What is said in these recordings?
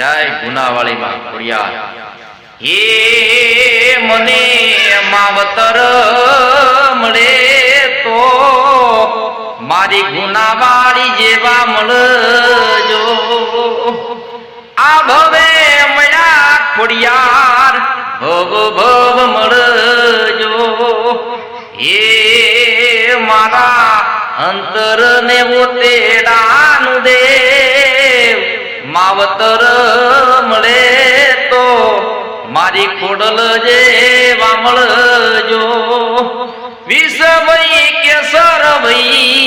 જય ગુનાવાળી માં ખોડિયાર હે મને માવતર મળે તો મારી ગુનાવાળી જેવા મળજો. આ ભવે મળ્યા ખોડિયાર ભવ ભવ મળજો. હે મારા અંતર ને ઉતેડાનું દેવ માવતર મળે તો મારી ખોડલ જેવા વામળજો વિષ વઈ કેસર ભાઈ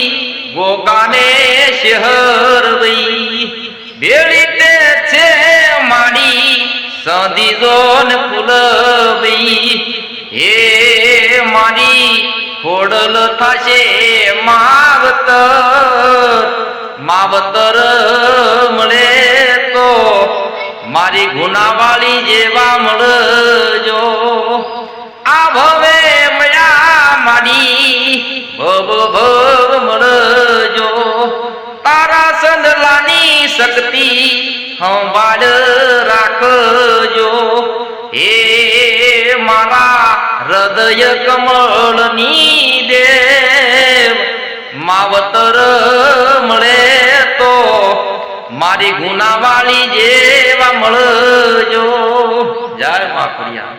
ગોકાને શહેર ભાઈ ભેળી છે મારી સદી જોન ફૂલવી હે મારી ખોડલ થશે માવતર. મારી ગુનાવાળી જેવા મળજો. આ ભવે મળ્યા મારી ભવ ભવ મળજો. તારા સંદલાની શક્તિ હંવાડ રાખજો. હે મારા હૃદય કમળની દેવ, માવતર મળે મારી ગુનાવાળી જેવા મળજો. જય મા ખોડિયાર